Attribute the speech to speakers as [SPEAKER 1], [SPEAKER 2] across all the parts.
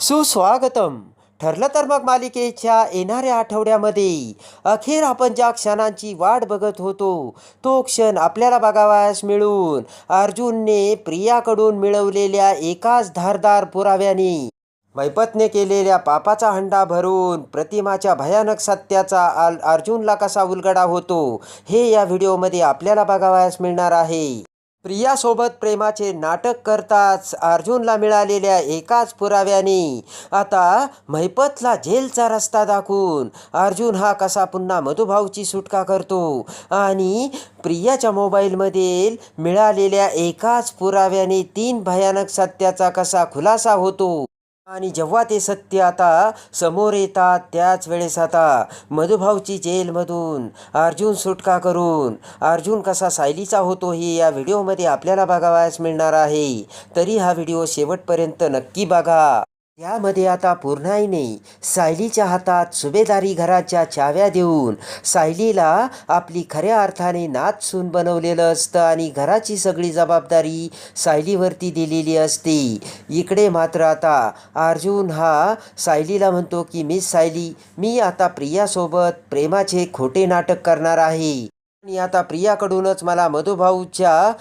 [SPEAKER 1] सुस्वागतम. ठरलं तर मग मालिकेच्या येणाऱ्या आठवड्यामध्ये. अखेर आपण ज्या क्षणांची वाट बघत होतो तो क्षण आपल्याला बघावयास मिळून अर्जुनने प्रियाकडून मिळवलेल्या एकाच धारदार पुराव्याने मैपतने केलेल्या पापाचा हंडा भरून प्रतिमाच्या भयानक सत्याचा आल अर्जुनला कसा उलगडा होतो हे या व्हिडिओमध्ये आपल्याला बघावयास मिळणार आहे. प्रियासोबत प्रेमाचे नाटक करताच अर्जुनला मिळालेल्या एकाच पुराव्याने. आता महिपतला जेलचा रस्ता दाखवून अर्जुन हा कसा पुन्हा मधुभाऊची सुटका करतो आणि प्रियाच्या मोबाईलमधील मिळालेल्या एकाच पुराव्याने तीन भयानक सत्याचा कसा खुलासा होतो? आणि जेव्हा ते सत्य आता समोर येतात त्याच वेळेस आता मधुभाऊची जेलमधून अर्जुन सुटका करून अर्जुन कसा सायलीचा होतो हे या व्हिडिओमध्ये आपल्याला बघावयास मिळणार आहे. तरी हा व्हिडिओ शेवटपर्यंत नक्की बघा. यामध्ये आता पूर्णाईने सायलीच्या हातात सुभेदारी घराच्या चाव्या देऊन सायलीला आपली खऱ्या अर्थाने नात सून बनवलेलं असतं आणि घराची सगळी जबाबदारी सायलीवरती दिलेली असते. इकडे मात्र आता अर्जुन हा सायलीला म्हणतो की मिस सायली मी आता प्रियासोबत प्रेमाचे खोटे नाटक करणार आहे. आणि आता प्रियाकडूनच मला मधुभाऊच्या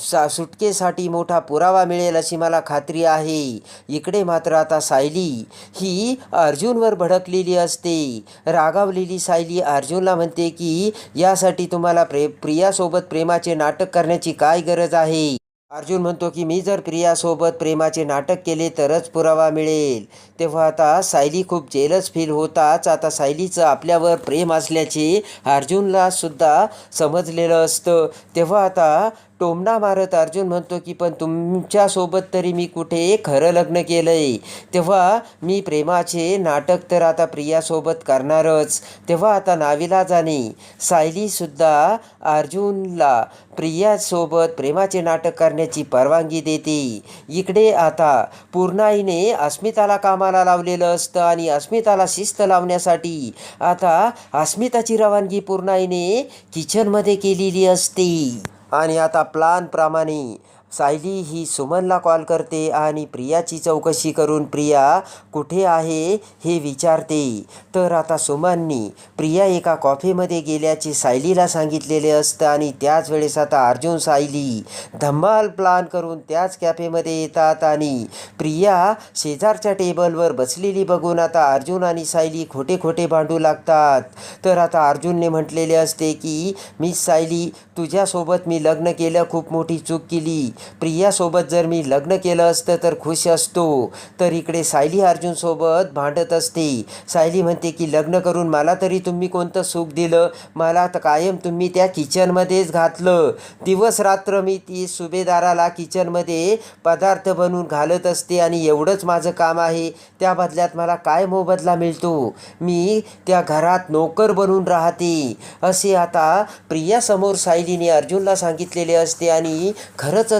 [SPEAKER 1] सा सुटकेसाठी मोठा पुरावा मिळेल अशी मला खात्री आहे. इकडे मात्र आता सायली ही अर्जुनवर भडकलेली असते. रागावलेली सायली अर्जुनला म्हणते की यासाठी तुम्हाला प्रे प्रियासोबत प्रेमाचे नाटक करण्याची काय गरज आहे? अर्जुन म्हणतो की मी जर प्रियासोबत प्रेमाचे नाटक केले तरच पुरावा मिळेल. तेव्हा आता सायली खूप जेलस फील होताच. आता सायलीचं आपल्यावर प्रेम असल्याचे अर्जुनला सुद्धा समजलेलं असतं. तेव्हा आता टोमणा मारत अर्जुन म्हणतो की पण तुमच्यासोबत तरी मी कुठे खरं लग्न केलं आहे तेव्हा मी प्रेमाचे नाटक तर आता प्रियासोबत करणारच. तेव्हा आता नाविलाजाने सायलीसुद्धा अर्जुनला प्रियासोबत प्रेमाचे नाटक करण्याची परवानगी देते. इकडे आता पूर्णाईने अस्मिताला कामा कामाला लावलेलं असतं आणि अस्मिताला शिस्त लावण्यासाठी. आता अस्मिताची रवानगी पूर्णाईने किचनमध्ये केलेली असते. आणि आता प्लानप्रमाणे सायली ही सुमनला कॉल करते आणि प्रियाची चौकशी करून प्रिया कुठे आहे? हे विचारते. तर आता सुमननी प्रिया एका कॉफीमध्ये गेल्याचे सायलीला सांगितलेले असतं आणि त्याच वेळेस आता अर्जुन सायली धम्माल प्लान करून त्याच कॅफेमध्ये येतात आणि प्रिया शेजारच्या टेबलवर बसलेली बघून आता अर्जुन आणि सायली खोटे खोटे भांडू लागतात. तर आता अर्जुनने म्हटलेले असते की मी सायली तुझ्यासोबत मी लग्न केलं खूप मोठी चूक केली. प्रियासोबत जर मी लग्न केलं असतं तर खुश असतो. तर इकडे सायली अर्जुनसोबत भांडत असते. सायली म्हणते की लग्न करून मला तरी तुम्ही कोणतं सुख दिलं? मला तर कायम तुम्ही त्या किचनमध्येच घातलं. दिवस रात्र मी ती सुभेदाराला किचनमध्ये पदार्थ बनवून घालत असते आणि एवढंच माझं काम आहे. त्या बदल्यात मला काय मोबदला मिळतो? मी त्या घरात नोकर बनून राहते. असे आता प्रियासमोर सायलीने अर्जुनला सांगितलेले असते आणि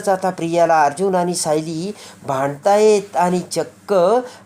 [SPEAKER 1] म्हणूनच आता प्रियाला अर्जुन आणि सायली भांडतायत आणि चक्क.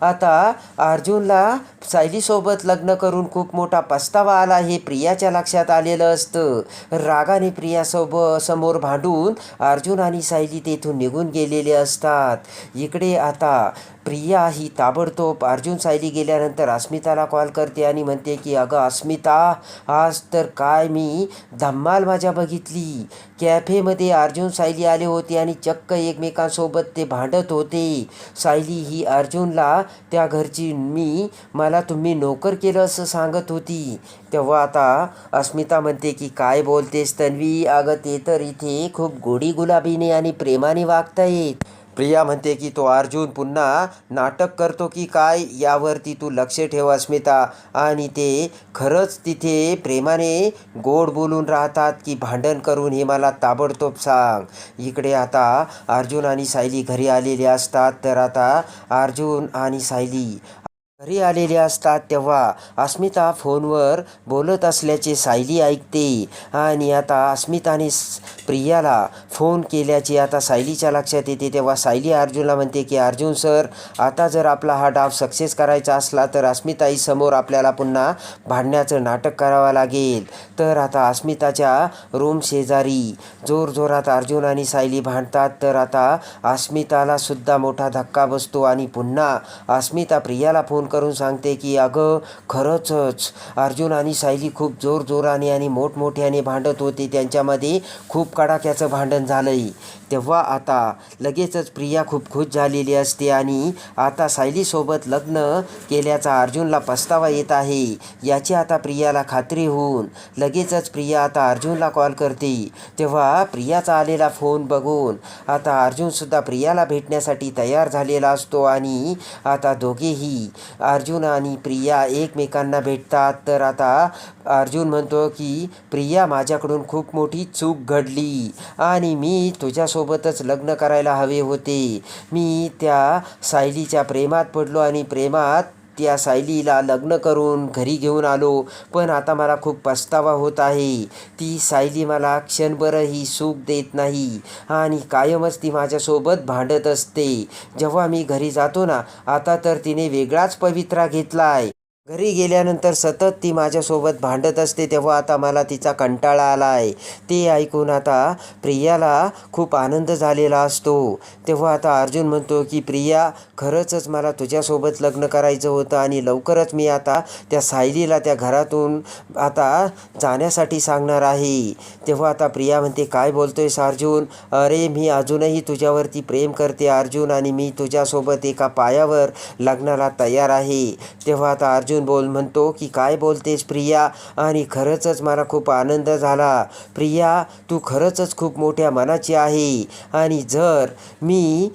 [SPEAKER 1] आता अर्जुनला सायलीसोबत लग्न करून खूप मोठा पस्तावा आला हे प्रियाच्या लक्षात आलेलं असतं. रागाने प्रियासोबत समोर भांडून अर्जुन आणि सायली तेथून निघून गेलेले असतात. इकडे आता प्रिया ही ताबडतोब अर्जुन सायली गेल्यानंतर अस्मिताला कॉल करते आणि म्हणते की अगं अस्मिता आज तर काय मी धम्माल माझ्या बघितली. कॅफेमध्ये अर्जुन सायली आले होते आणि चक्क एकमेकांसोबत ते भांडत होते. सायली ही अर्जुनला त्या घरची मी मला तुम्ही नोकर केलं असं सांगत होती. तेव्हा आता अस्मिता म्हणते की काय बोलतेस तन्वी? अगं ते तर इथे खूप गोडी गुलाबीने आणि प्रेमाने वागतायत. प्रिया म्हणते की तो अर्जुन पुन्हा नाटक करतो की काय यावरती तू लक्ष ठेव अस्मिता आणि ते खरंच तिथे प्रेमाने गोड बोलून राहतात की भांडण करून हे मला ताबडतोब सांग. इकडे आता अर्जुन आणि सायली घरी आलेले असतात तर आता अर्जुन आणि सायली घरी आलेले असतात तेव्हा अस्मिता फोनवर बोलत असल्याचे सायली ऐकते. आणि आता अस्मिताने प्रियाला फोन केल्याचे आता सायलीच्या लक्षात येते. तेव्हा सायली अर्जुनला म्हणते की अर्जुन सर आता जर आपला हा डाव सक्सेस करायचा असला तर अस्मिताई समोर आपल्याला पुन्हा भांडण्याचं नाटक करावं लागेल. तर आता अस्मिताच्या रूम शेजारी जोरजोरात अर्जुन आणि सायली भांडतात. तर आता अस्मिताला सुद्धा मोठा धक्का बसतो आणि पुन्हा अस्मिता प्रियाला फोन करून सांगते की अगं खरंचच अर्जुन आणि सायली खूप जोरजोराने आणि मोठमोठ्याने भांडत होते. त्यांच्यामध्ये खूप कडाक्याचं भांडण झालंही तेव्हा आता लगेचच प्रिया खूप खुश झालेली असते आणि आता सायलीसोबत लग्न केल्याचा अर्जुनला पस्तावा येत आहे. याची आता प्रियाला खात्री होऊन लगेचच प्रिया आता अर्जुनला कॉल करते. तेव्हा प्रियाचा आलेला फोन बघून आता अर्जुनसुद्धा प्रियाला भेटण्यासाठी तयार झालेला असतो आणि आता दोघेही अर्जुन आणि प्रिया एकमेकांना भेटतात. तर आता अर्जुन म्हणतो की प्रिया माझ्याकडून खूप मोठी चूक घडली आणि मी तुझ्यासोबतच लग्न करायला हवे होते. मी त्या सायलीच्या प्रेमात पडलो आणि प्रेमात त्या सायलीला लग्न करून घरी घेऊन आलो. पण आता मला खूप पस्तावा होत आहे. ती सायली मला क्षणभरही सुख देत नाही आणि कायमच ती माझ्यासोबत भांडत असते. जेव्हा मी घरी जातो ना आता तर तिने वेगळाच पवित्रा घेतलाय. घरी गेल्यानंतर सतत ती माझ्यासोबत भांडत असते तेव्हा आता मला तिचा कंटाळा आला आहे. ते ऐकून आता प्रियाला खूप आनंद झालेला असतो. तेव्हा आता अर्जुन म्हणतो की प्रिया खरंचच मला तुझ्यासोबत लग्न करायचं होतं आणि लवकरच मी आता त्या सायलीला त्या घरातून आता जाण्यासाठी सांगणार आहे. तेव्हा आता प्रिया म्हणते काय बोलतोयस अर्जुन? अरे मी अजूनही तुझ्यावरती प्रेम करते अर्जुन आणि मी तुझ्यासोबत एका पायावर लग्नाला तयार आहे. तेव्हा आता अर्जुन बोल म्हणतो की काय बोलतेस प्रिया? आणि खरंचच मला खूप आनंद झाला. प्रिया तू खरंचच खूप मोठ्या मनाची आहे. आणि जर मी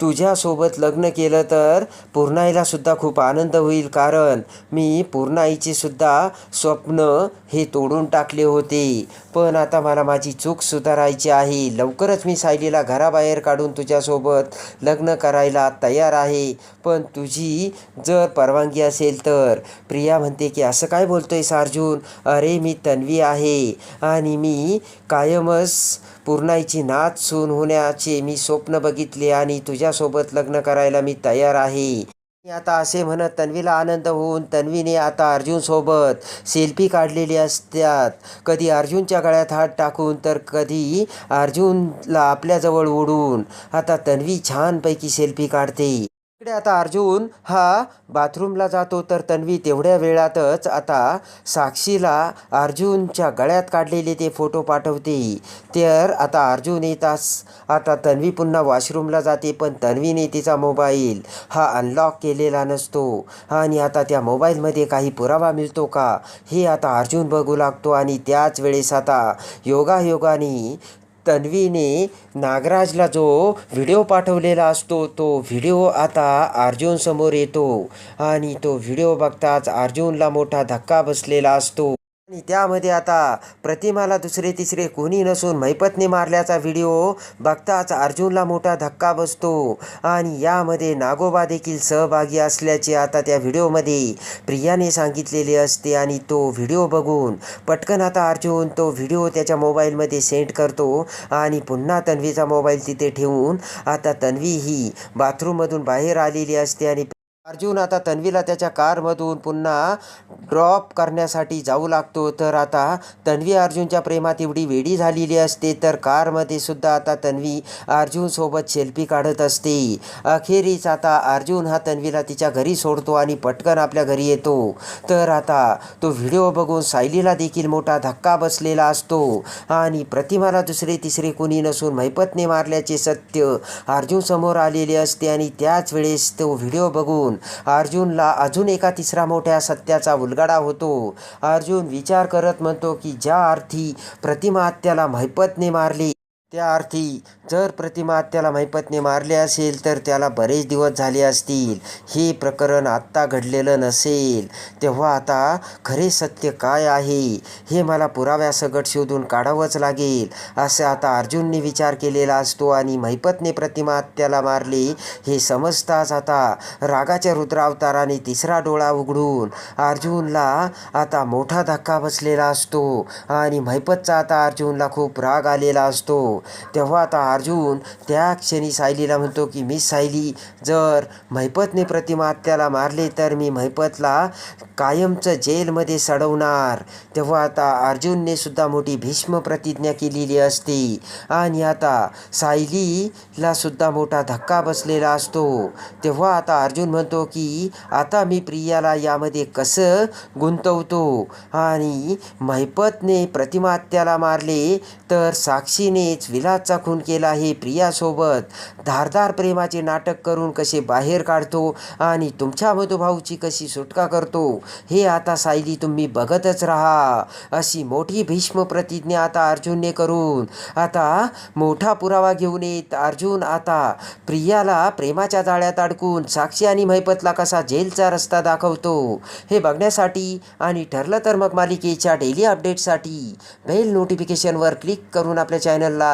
[SPEAKER 1] तुझ्यासोबत लग्न केलं तर पूर्णाईला सुद्धा खूप आनंद होईल. कारण मी पूर्णाईचे सुद्धा स्वप्न हे तोडून टाकले होते. पण आता मला माझी चूक सुधारायची आहे. लवकरच मी सायलीला घराबाहेर काढून तुझ्यासोबत लग्न करायला तयार आहे. पण तुझी जर परवानगी असेल तर प्रिया म्हणते की असं काय बोलतोयस अर्जुन? अरे मी तन्वी आहे आणि मी कायमच पूर्णाईची नाच सून होण्याचे मी स्वप्न बघितले आणि तुझ्यासोबत लग्न करायला मी तयार आहे. मी आता असे म्हणत तन्वीला आनंद होऊन तन्वीने आता अर्जुनसोबत सेल्फी काढलेली असतात. कधी अर्जुनच्या गळ्यात हात टाकून तर कधी अर्जुनला आपल्याजवळ ओढून. आता तन्वी छानपैकी सेल्फी काढते. इकडे आता अर्जुन हा बाथरूमला जातो तर तन्वी तेवढ्या वेळातच आता साक्षीला अर्जुनच्या गळ्यात काढलेले ते फोटो पाठवते. तर आता अर्जुन येतास आता तन्वी पुन्हा वॉशरूमला जाते पण तन्वीने तिचा मोबाईल हा अनलॉक केलेला नसतो. आणि आता त्या मोबाईलमध्ये काही पुरावा मिळतो का? हे आता अर्जुन बघू लागतो आणि त्याच वेळेस आता योगायोगाने तन्वीने नागराजला जो व्हिडिओ पाठवलेला असतो तो व्हिडिओ आता अर्जुनसमोर येतो. आणि तो व्हिडिओ बघताच अर्जुनला मोठा धक्का बसलेला असतो. आणि त्यामध्ये आता प्रतिमाला दुसरे तिसरे कोणी नसून मैपतने मारल्याचा व्हिडिओ बघताच अर्जुनला मोठा धक्का बसतो. आणि यामध्ये नागोबा देखील सहभागी असल्याचे आता त्या व्हिडिओमध्ये प्रियाने सांगितलेले असते आणि तो व्हिडिओ बघून पटकन आता अर्जुन तो व्हिडिओ त्याच्या मोबाईलमध्ये सेंड करतो आणि पुन्हा तन्वीचा मोबाईल तिथे ठेवून आता तन्वी ही बाथरूममधून बाहेर आलेली असते आणि अर्जुन आता तन्वीला त्याच्या कारमधून पुन्हा ड्रॉप करण्यासाठी जाऊ लागतो. तर आता तन्वी अर्जुनच्या प्रेमात एवढी वेडी झालेली असते तर कारमध्ये सुद्धा आता तन्वी अर्जुनसोबत सेल्फी काढत असते. अखेरीस आता अर्जुन हा तन्वीला तिच्या घरी सोडतो आणि पटकन आपल्या घरी येतो. तर आता तो व्हिडिओ बघून सायलीला देखील मोठा धक्का बसलेला असतो आणि प्रतिमाला दुसरे तिसरे कोणी नसून मैपतने मारल्याचे सत्य अर्जुन समोर आलेले असते आणि त्याच वेळेस तो व्हिडिओ बघून अर्जुनला अजून एका तिसरा मोठ्या सत्याचा उलगडा होतो. अर्जुन विचार करत म्हणतो की ज्या अर्थी प्रतिमा त्याला मैपतने मारली त्या अर्थी जर प्रतिमा त्याला महिपतने मारले असेल तर त्याला बरेच दिवस झाले असतील. हे प्रकरण आत्ता घडलेलं नसेल. तेव्हा आता खरे सत्य काय आहे? हे मला पुराव्यासकट शोधून काढावंच लागेल. असं आता अर्जुनने विचार केलेला असतो आणि महिपतने प्रतिमा त्याला मारले हे समजताच आता रागाच्या रुद्रावताराने तिसरा डोळा उघडून अर्जुनला आता मोठा धक्का बसलेला असतो आणि महिपतचा आता अर्जुनला खूप राग आलेला असतो. तेव्हा आता अर्जुन त्या क्षणी सायलीला म्हणतो की मी सायली जर महिपतने प्रतिमात्याला मारले तर मी महिपतला कायमचं जेलमध्ये सडवणार. तेव्हा आता अर्जुनने सुद्धा मोठी भीष्म प्रतिज्ञा केलेली असते. आणि आता सायलीला सुद्धा मोठा धक्का बसलेला असतो. तेव्हा आता अर्जुन म्हणतो की आता मी प्रियाला यामध्ये कसं गुंतवतो? आणि महिपतने प्रतिमात्याला मारले तर विलासचा खून केला हे प्रियासोबत. धारदार प्रेमाचे नाटक करून कसे बाहेर काढतो आणि तुमच्या मधुभाऊची कशी सुटका करतो हे आता सायली तुम्ही बघतच राहा. अशी मोठी भीष्म प्रतिज्ञा आता अर्जुनने करून आता मोठा पुरावा घेऊन येत अर्जुन आता प्रियाला प्रेमाच्या जाळ्यात अडकून साक्षी आणि महिपतला कसा जेलचा रस्ता दाखवतो हे बघण्यासाठी आणि ठरलं तर मग मालिकेच्या डेली अपडेटसाठी बेल नोटिफिकेशनवर क्लिक करून आपल्या चॅनलला